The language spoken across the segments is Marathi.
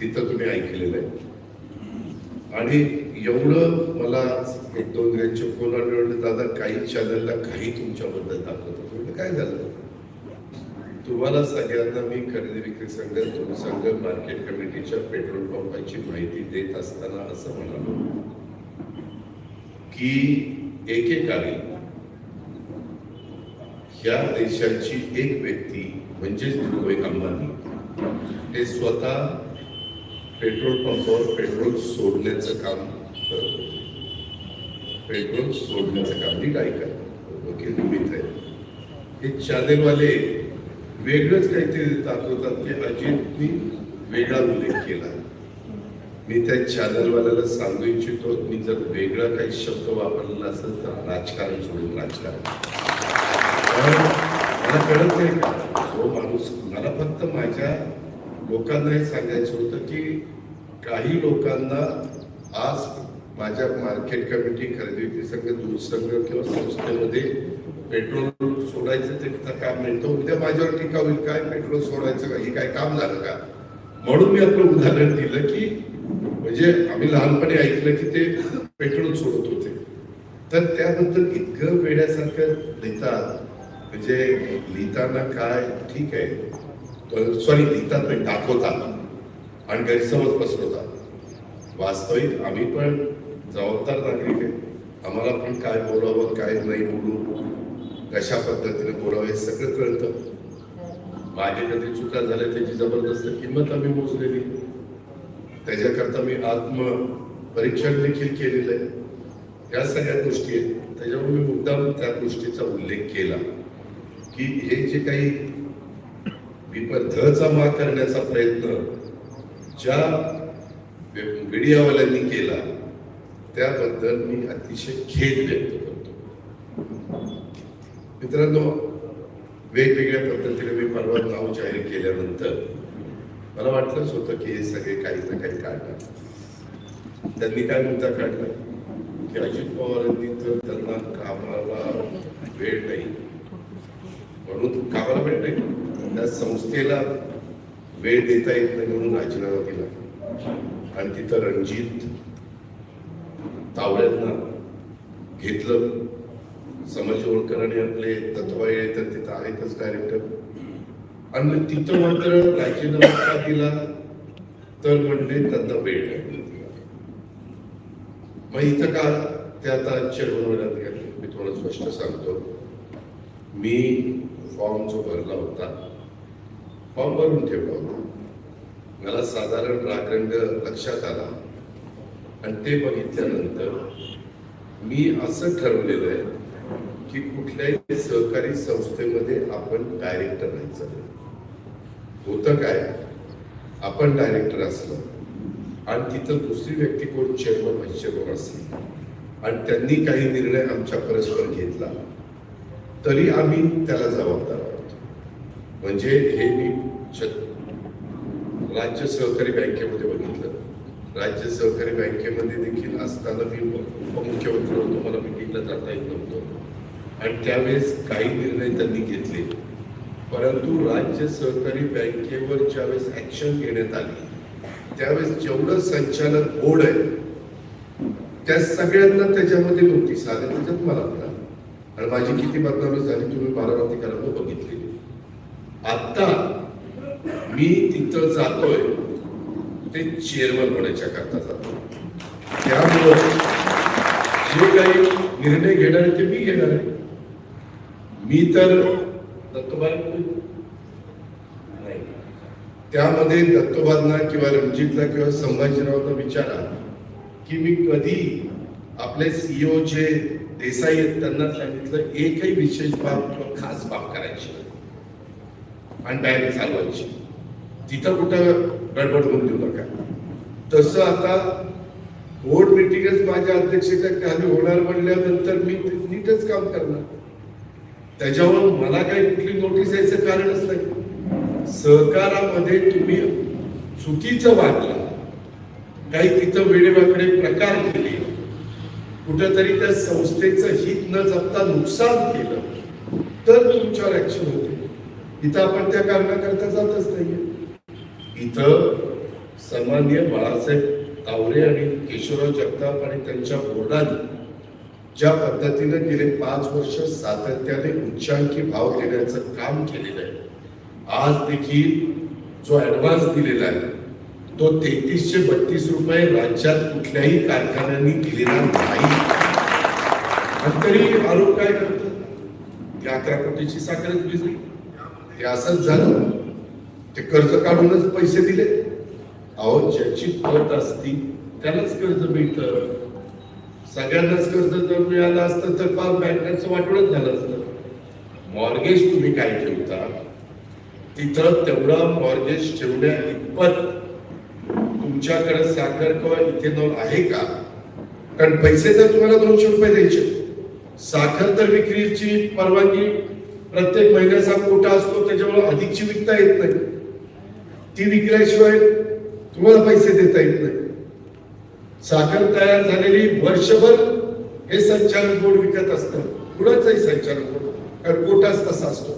तिथं तुम्ही ऐकलेलं आहे. आणि एवढं मला एक दोन यांचे फोन आले दादा काही चॅनलला काही तुमच्याबद्दल दाखवतो. म्हणजे काय झालं? तुम्हाला सगळ्यांना मी खरेदी विक्री संघ संघ मार्केट कमिटीच्या पेट्रोल पंपाची माहिती देत असताना असं म्हणालो. की एकेकाळी ह्या देशाची एक व्यक्ती म्हणजेच धीरूभाई अंबानी हे स्वतः पेट्रोल पंपावर पेट्रोल सोडण्याचं काम पेट्रोल सोडण्याचं काम ही गायिका वकील निमित्त आहे. हे चॅनेलवाले वेगळंच काहीतरी दाखवतात की अजितनी वेगळा उल्लेख केला. मी त्या चॅनलवाल्याला सांगू इच्छितो मी जर वेगळा काही शब्द वापरलेला असेल तर राजकारण सोडून राजकारण. मला कळत नाही का? जो माणूस मला फक्त माझ्या लोकांना हे सांगायचं होतं की काही लोकांना आज माझ्या मार्केट कमिटी खरेदी विक्री संघ दूध संघ किंवा संस्थेमध्ये पेट्रोल सोडायचं ते तिथं काम मिळतं. उद्या माझ्यावर टीका होईल काय? पेट्रोल सोडायचं का? हे काय काम झालं का? म्हणून मी आपलं उदाहरण दिलं की म्हणजे आम्ही लहानपणी ऐकलं की ते पेट्रोल सोडत होते. तर त्याबद्दल इतकं वेड्यासारखं लिहितात. म्हणजे लिहिताना काय? ठीक आहे. सॉरी लिहितात नाही दाखवतात. आणि गैरसमज पसरवतात. वास्तविक आम्ही पण जबाबदार नागरिक आहे. आम्हाला पण काय बोलावं काय नाही बोलू कशा पद्धतीने बोलावं हे सगळं कळतं. माझ्या कधी चुका झाल्या त्याची जबरदस्त किंमत आम्ही मोजलेली. त्याच्याकरता मी आत्मपरीक्षण देखील केलेलं आहे. या सगळ्या गोष्टी आहेत. त्याच्यामुळे मी मुद्दाम त्या गोष्टीचा उल्लेख केला. की हे जे काही विपर्थचा जमा करण्याचा प्रयत्न ज्या मीडियावाल्यांनी केला त्याबद्दल मी अतिशय खेद व्यक्त करतो. मित्रांनो वेगवेगळ्या पद्धतीने मी परवा नाव जाहीर केल्यानंतर मला वाटलंच होतं की हे सगळे काही ना काही काढणार. त्यांनी काय मुद्दा काढला? की अजित पवारांनी तर त्यांना कामाला वेळ नाही. म्हणून कामाला वेळ नाही. त्या संस्थेला वेळ देता येत नाही म्हणून राजीनामा दिला. आणि तिथं रणजित तावड्यांना घेतलं. समाज ओळखणारे आपले तत्वाळे तर तिथं आहेतच डायरेक्टर आणि तिथं मात्र राजीनामा दिला? तर म्हणले त्यांना वेळ नाही मग इथं का ते आता चेअरमन वगैरे गेले मी थोडं स्पष्ट सांगतो. मी फॉर्म जो भरला होता फॉर्म भरून ठेवला होता. मला साधारण रागरंग लक्षात आला. आणि ते बघितल्यानंतर मी असं ठरवलेलं आहे की कुठल्याही सहकारी संस्थेमध्ये आपण डायरेक्टर नाही नाही. होतं काय? आपण डायरेक्टर असलं आणि तिथं दुसरी व्यक्ती कोण? चेअरमन व्हाईस चेअरमन असली. आणि त्यांनी काही निर्णय आमच्या परस्पर घेतला. तरी आम्ही त्याला जबाबदार आहोत. म्हणजे हे मी राज्य सहकारी बँकेमध्ये बघितलं. राज्य सहकारी बँकेमध्ये देखील असताना मी उपमुख्यमंत्री होतो मला मिटिंगला जाता येत नव्हतं. आणि त्यावेळेस काही निर्णय त्यांनी घेतले. परंतु राज्य सहकारी बँकेवर ज्यावेळेस ऍक्शन घेण्यात आली त्यावेळेस जेवढं संचालक बोर्ड आहे त्या सगळ्यांना त्याच्यामध्ये नोटीस आल्या म्हणजे त्याच्यात मला आणि माझी किती बदनामी झाली तुम्ही बारामतीकरांना बघितली. आता मी तिथं जातोय ते चेअरमन होण्याच्या करता जातो त्यामुळं जे काही निर्णय घेणार आहे ते मी घेणार आहे. मी तर दत्तोबाई नाही. त्यामध्ये दत्तोबांना किंवा रणजितला किंवा संभाजीरावांना विचारा की मी कधी आपले सीईओ जे देसाई आहेत त्यांना सांगितलं एकही विशेष बाब किंवा खास बाब करायची नाही. आणि डायरेक्ट चालवायची. तिथं कुठं गडबड होऊन देऊ नका. तसं आता बोर्ड मिटिंगच माझ्या अध्यक्षतेच्या खाली होणार म्हणल्यानंतर मी नीटच काम करणार. त्याच्यावर मला काही कुठली नोटीस यायचं कारणच नाही. सहकारामध्ये तुम्ही चुकीचं वागला काही तिथं वेडेवाकडे प्रकार केले कुठंतरी त्या संस्थेचं हित न जपता नुकसान केलं तर तुमच्यावर ऍक्शन होते. इथं आपण त्या कारणाकरता जातच नाहीये. इथं सन्मान्य बाळासाहेब तावरे आणि केशवराव जगताप आणि त्यांच्या बोर्डाने ज्या पद्धतीनं गेले पाच वर्ष सातत्याने उच्चांकी भाव देण्याचं काम केलेलं आहे आज देखील जो ऍडव्हान्स दिलेला आहे तो तेहतीसशे बत्तीस रुपये राज्यात कुठल्याही कारखान्यांनी दिलेला नाही. तरी आरोप काय करतात? की अकरा कोटीची साखरच भिजली. हे असंच झालं. ते कर्ज काढूनच पैसे दिले. अहो ज्याची पत असती त्यालाच कर्ज मिळतं. सगळ्यांनाच कर्ज जर मिळालं असतं तर फार बँकांचं वाटोळच झालं असतं. मॉर्गेज तुम्ही काय ठेवता? तिथं तेवढा मॉर्गेज ठेवण्या इतपत तुमच्याकडे साखर किंवा इथेनॉल आहे का? कारण पैसे तर तुम्हाला दोनशे रुपये द्यायचे. साखर तर विक्रीची परवानगी प्रत्येक महिन्याचा कोटा असतो त्याच्यामुळे अधिकची विकता येत नाही. ती विकल्याशिवाय तुम्हाला पैसे देता येत नाही. साखर तयार झालेली वर्षभर हे संचालक बोर्ड विकत असतं. कुणाचंही संचालक बोर्ड. कारण कोटाच तसा असतो.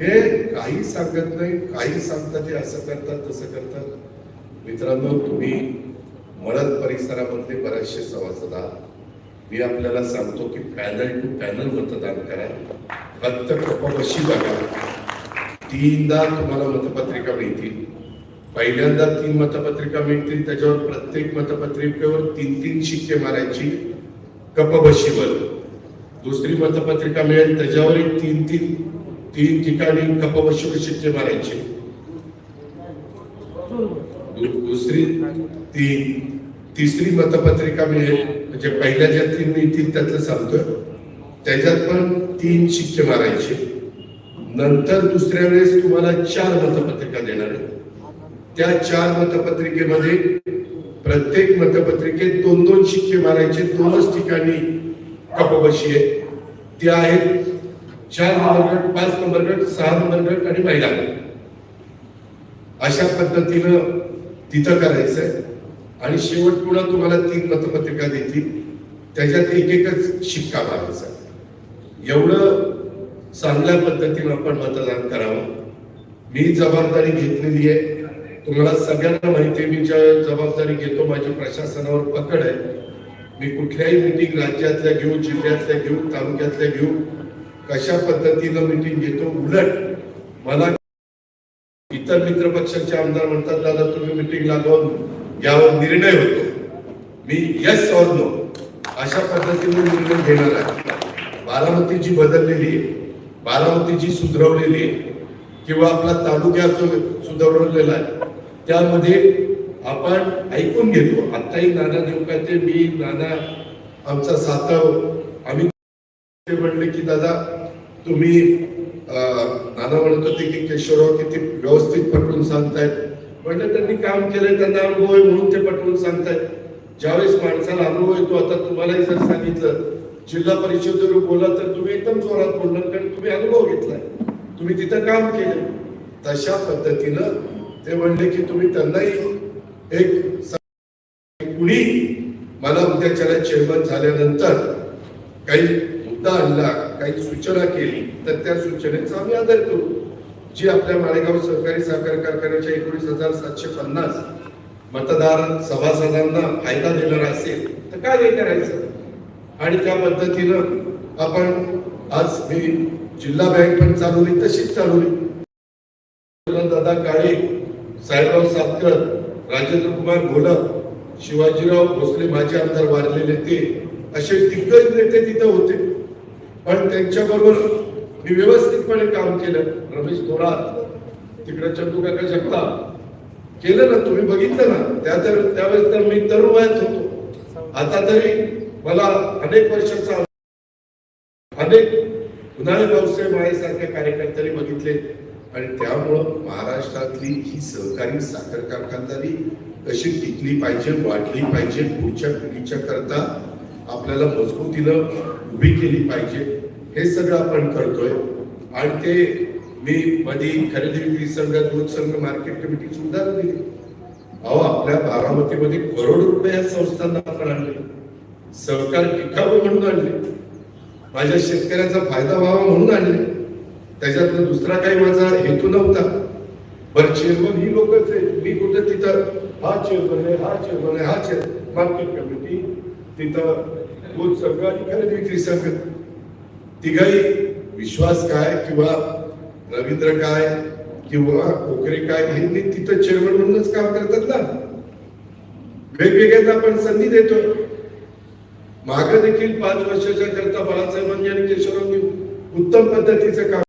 हे काही सांगत नाही काही सांगतात ते असं करतात तसं करतात. मित्रांनो तुम्ही मळद परिसरामधले बरेचसे सभासद आहात. मी आपल्याला सांगतो की पॅनल टू पॅनल मतदान करा. फक्त कपबशी बघा. तीनदा तुम्हाला मतपत्रिका मिळतील. पहिल्यांदा तीन मतपत्रिका मिळतील त्याच्यावर प्रत्येक मतपत्रिकेवर तीन तीन शिक्के मारायची कपबशीवर दुसरी मतपत्रिका मिळेल त्याच्यावरही तीन तीन तीन ठिकाणी कपबशीवर शिक्के मारायचे. दुसरी तीन तिसरी मतपत्रिका मिळेल म्हणजे पहिल्या ज्या तीन मिळतील त्यातलं सांगतोय. त्याच्यात पण तीन शिक्के मारायचे. नंतर दुसऱ्या वेळेस तुम्हाला चार मतपत्रिका देणार त्या चार मतपत्रिकेमध्ये प्रत्येक मतपत्रिकेत दोन दोन शिक्के मारायचे. दोनच ठिकाणी कपबशी आहे. ते आहेत चार नंबर गट पाच नंबर गट सहा नंबर गट आणि महिला गट. अशा पद्धतीनं तिथं करायचंय. आणि शेवट पुन्हा तुम्हाला तीन मतपत्रिका देतील. त्याच्यात एक एकच शिक्का मारायचा एवढं चांगल्या पद्धतीनं आपण मतदान करावं. मी जबाबदारी घेतलेली आहे. तुम्हाला सगळ्यांना माहिती आहे मी ज्या जबाबदारी घेतो माझी प्रशासनावर पकड आहे. मी कुठल्याही मिटिंग राज्यातल्या घेऊ जिल्ह्यातल्या घेऊ तालुक्यातल्या घेऊ कशा पद्धतीनं मिटिंग घेतो उलट मला इतर मित्र पक्षाचे आमदार म्हणतात दादा तुम्ही मिटिंग लागवून यावर निर्णय होतो. मी येस और नो अशा पद्धतीने निर्णय घेणार आहे. बारामती जी बदललेली आहे. बारामती जी सुधरवलेली आहे. किंवा आपला तालुक्या जो सुधारलेला आहे. त्यामध्ये आपण ऐकून घेतो. आत्ताही नाना देवकाचे मी नाना आमचा साताव आम्ही म्हणले की दादा तुम्ही नाना म्हणत होते की केशवराव किती व्यवस्थित पटवून सांगतायत. म्हणलं त्यांनी काम केलंय त्यांना अनुभव आहे म्हणून ते पटवून सांगतायत. ज्यावेळेस माणसाला अनुभव येतो आता तुम्हालाही जर सांगितलं जिल्हा परिषदेवर बोला तर तुम्ही एकदम जोरात बोलणार कारण तुम्ही अनुभव घेतलाय. तुम्ही तिथं काम केलं. तशा पद्धतीनं ते म्हणले की तुम्ही त्यांनाही एक कुणी मला उद्याच्याला चेअरमन झाल्यानंतर काही मुद्दा आणला काही सूचना केली तर त्या सूचनेचा आम्ही आदर करू. जी आपल्या माळेगाव सहकारी साखर कारखान्याच्या एकोणीस हजार सातशे पन्नास मतदार सभासदांना फायदा देणार असेल तर काय हे करायचं. आणि त्या पद्धतीनं आपण आज मी जिल्हा बँक पण चालवली तशीच चालवली दादा काळे साहेबराव सातकर राजेंद्र कुमार घोलक शिवाजीराव भोसले माजी आमदार वारलेले ते असे दिग्गज नेते तिथं होते. पण त्यांच्याबरोबर मी व्यवस्थितपणे काम केलं. रमेश थोरात तिकडे चंदू काका जगताप केलं ना तुम्ही बघितलं ना त्या तर त्यावेळेस तर मी तरुण वयात होतो. आता तरी मला अनेक वर्षाचा अनेक उन्हाळे भाऊसाहेब माळेसारख्या कार्यकर्त्यांनी बघितले. आणि त्यामुळं महाराष्ट्रातली ही सहकारी साखर कारखानदारी कशी टिकली पाहिजे वाढली पाहिजे पुढच्या पिढीच्या करता आपल्याला मजबूतीनं उभी केली पाहिजे हे सगळं आपण करतोय. आणि ते मी मधी खरेदी विक्री संघ दूध संघ मार्केट कमिटीची उदाहरण दिली. अहो आपल्या बारामतीमध्ये करोड रुपये या संस्थांना आपण आणले. सहकार टिकावं म्हणून आणले. माझ्या शेतकऱ्याचा फायदा व्हावा म्हणून आणले. त्याच्यातनं दुसरा काही माझा हेतू नव्हता. बरं चेअरमन ही लोकच आहे मी कुठं तिथं हा चेअरमन आहे हा चेअरमन आहे हा चेअर मार्केट कमिटी तिथं दूध संघ आणि खरेदी विक्री संघ. तिघाही विश्वास काय किंवा रवींद्र काय किंवा कोकरे काय हे तिथं चेअरमन म्हणूनच काम करतात ना. वेगवेगळ्यांना आपण संधी देतो मागे देखील पाच वर्षाच्या करता बाळासाहेबांनी आणि केशवरावांनी उत्तम पद्धतीचं काम